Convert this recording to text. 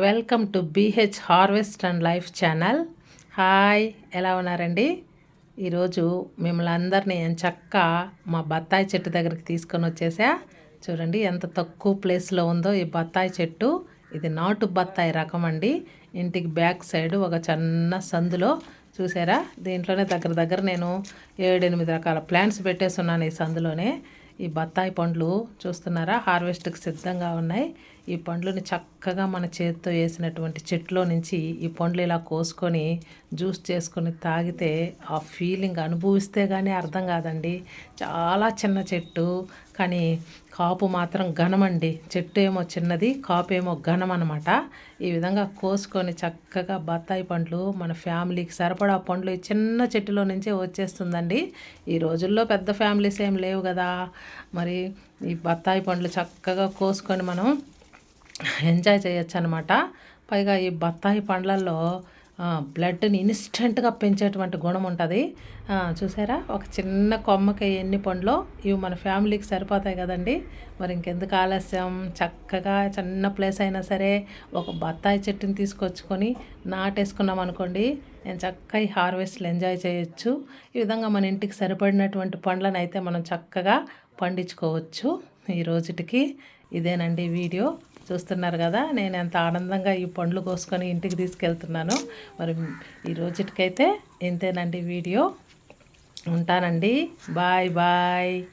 Welcome to BH harvest and life channel. Hi ఎలా ఉన్నారండి? ఈరోజు మిమ్మల్ని అందరినీ నేను చక్క మా బత్తాయి చెట్టు దగ్గరికి తీసుకొని వచ్చేసా. చూడండి ఎంత తక్కువ ప్లేస్లో ఉందో ఈ బత్తాయి చెట్టు. ఇది నాటు బత్తాయి రకం అండి. ఇంటికి బ్యాక్ సైడ్ ఒక చిన్న సందులో చూసారా? దీంట్లోనే దగ్గర దగ్గర నేను ఏడెనిమిది రకాల ప్లాంట్స్ పెట్టేస్తున్నాను ఈ సందులోనే. ఈ బత్తాయి పండ్లు చూస్తున్నారా? హార్వెస్ట్కి సిద్ధంగా ఉన్నాయి. ఈ పండ్లని చక్కగా మన చేతితో వేసినటువంటి చెట్లో నుంచి ఈ పండ్లు ఇలా కోసుకొని జ్యూస్ చేసుకొని తాగితే ఆ ఫీలింగ్ అనుభవిస్తే కానీ అర్థం కాదండి. చాలా చిన్న చెట్టు కానీ కాపు మాత్రం ఘనమండి. చెట్టు ఏమో చిన్నది కాపు ఏమో ఘనం అనమాట ఈ విధంగా కోసుకొని చక్కగా బత్తాయి పండ్లు మన ఫ్యామిలీకి సరిపడా పండ్లు ఈ చిన్న చెట్టులో నుంచే వచ్చేస్తుందండి. ఈ రోజుల్లో పెద్ద ఫ్యామిలీస్ ఏం లేవు కదా. మరి ఈ బత్తాయి పండ్లు చక్కగా కోసుకొని మనం ఎంజాయ్ చేయొచ్చు అనమాట పైగా ఈ బత్తాయి పండ్లల్లో బ్లడ్ని ఇన్స్టెంట్గా పెంచేటువంటి గుణం ఉంటుంది చూసారా? ఒక చిన్న కొమ్మకి ఎన్ని పండ్లో ఇవి మన ఫ్యామిలీకి సరిపోతాయి కదండి. మరి ఇంకెందుకు ఆలస్యం? చక్కగా చిన్న ప్లేస్ అయినా సరే ఒక బత్తాయి చెట్టుని తీసుకొచ్చుకొని నాటేసుకున్నాం అనుకోండి నేను చక్కగా ఈ హార్వెస్ట్లు ఎంజాయ్ చేయొచ్చు. ఈ విధంగా మన ఇంటికి సరిపడినటువంటి పండ్లను అయితే మనం చక్కగా పండించుకోవచ్చు. ఈ రోజుటికి ఇదేనండి వీడియో. చూస్తున్నారు కదా నేను ఎంత ఆనందంగా ఈ పండ్లు కోసుకొని ఇంటికి తీసుకెళ్తున్నాను. మరి ఈ రోజుటికైతే ఇంతేనండి వీడియో. ఉంటానండి. Bye bye.